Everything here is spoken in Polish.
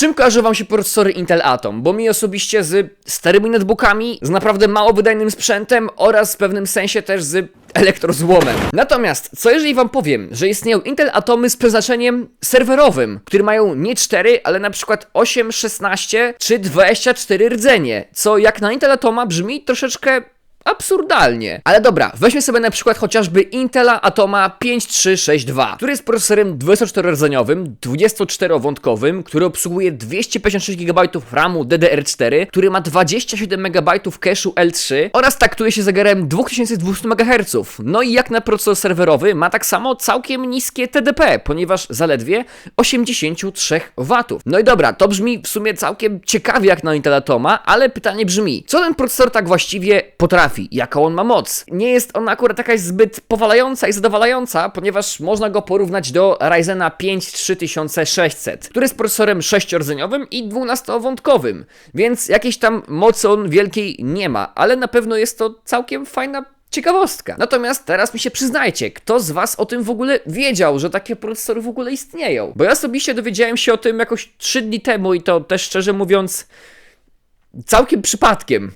czym kojarzą wam się procesory Intel Atom? Bo mi osobiście z starymi netbookami, z naprawdę mało wydajnym sprzętem oraz w pewnym sensie też z elektrozłomem. Natomiast, co jeżeli wam powiem, że istnieją Intel Atomy z przeznaczeniem serwerowym, które mają nie 4, ale na przykład 8, 16 czy 24 rdzenie, co jak na Intel Atoma brzmi troszeczkę absurdalnie. Ale dobra, weźmy sobie na przykład chociażby Intela Atoma 5362, który jest procesorem 24-rdzeniowym, 24-wątkowym, który obsługuje 256 GB RAMu DDR4, który ma 27 MB cache'u L3 oraz taktuje się zegarem 2200 MHz. No i jak na procesor serwerowy ma tak samo całkiem niskie TDP, ponieważ zaledwie 83 W. No i dobra, to brzmi w sumie całkiem ciekawie jak na Intel Atoma, ale pytanie brzmi, co ten procesor tak właściwie potrafi, jaką on ma moc? Nie jest ona akurat jakaś zbyt powalająca i zadowalająca, ponieważ można go porównać do Ryzena 5 3600, który jest procesorem 6-rdzeniowym i 12-wątkowym, więc jakiejś tam mocy on wielkiej nie ma, ale na pewno jest to całkiem fajna Ciekawostka. Natomiast teraz mi się przyznajcie, kto z was o tym w ogóle wiedział, że takie procesory w ogóle istnieją? Bo ja osobiście dowiedziałem się o tym jakoś 3 dni temu i to też szczerze mówiąc całkiem przypadkiem.